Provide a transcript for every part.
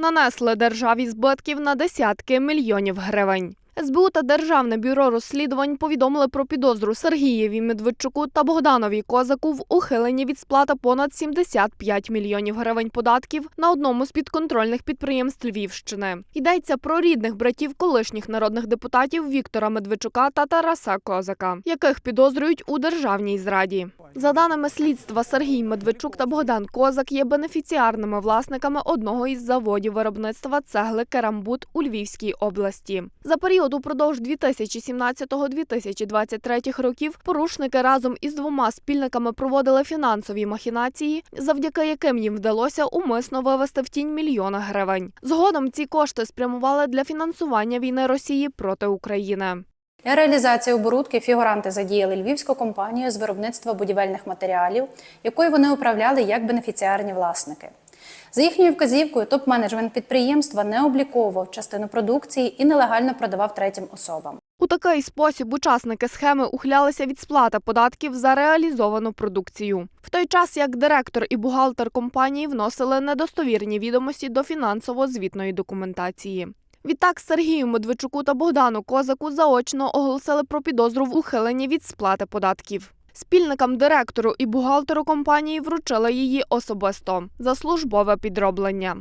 нанесли державі збитків на десятки мільйонів гривень. СБУ та Державне бюро розслідувань повідомили про підозру Сергієві Медведчуку та Богданові Козаку в ухиленні від сплати понад 75 мільйонів гривень податків на одному з підконтрольних підприємств Львівщини. Йдеться про рідних братів колишніх народних депутатів Віктора Медведчука та Тараса Козака, яких підозрюють у державній зраді. За даними слідства, Сергій Медведчук та Богдан Козак є бенефіціарними власниками одного із заводів виробництва цегли Керамбут у Львівській області. За період упродовж 2017-2023 років порушники разом із двома спільниками проводили фінансові махінації, завдяки яким їм вдалося умисно вивести в тінь мільйони гривень. Згодом ці кошти спрямували для фінансування війни Росії проти України. Для реалізації оборудки фігуранти задіяли львівську компанію з виробництва будівельних матеріалів, якою вони управляли як бенефіціарні власники. За їхньою вказівкою, топ-менеджмент підприємства не обліковував частину продукції і нелегально продавав третім особам. У такий спосіб учасники схеми ухилялися від сплати податків за реалізовану продукцію. В той час як директор і бухгалтер компанії вносили недостовірні відомості до фінансово-звітної документації. Відтак Сергію Медведчуку та Богдану Козаку заочно оголосили про підозру в ухиленні від сплати податків. Спільникам директору і бухгалтеру компанії вручили її особисто за службове підроблення.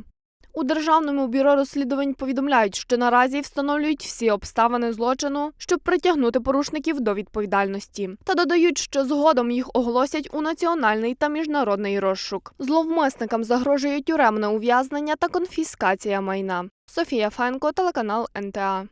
У державному бюро розслідувань повідомляють, що наразі встановлюють всі обставини злочину, щоб притягнути порушників до відповідальності, та додають, що згодом їх оголосять у національний та міжнародний розшук. Зловмисникам загрожує тюремне ув'язнення та конфіскація майна. Софія Фенко, телеканал НТА.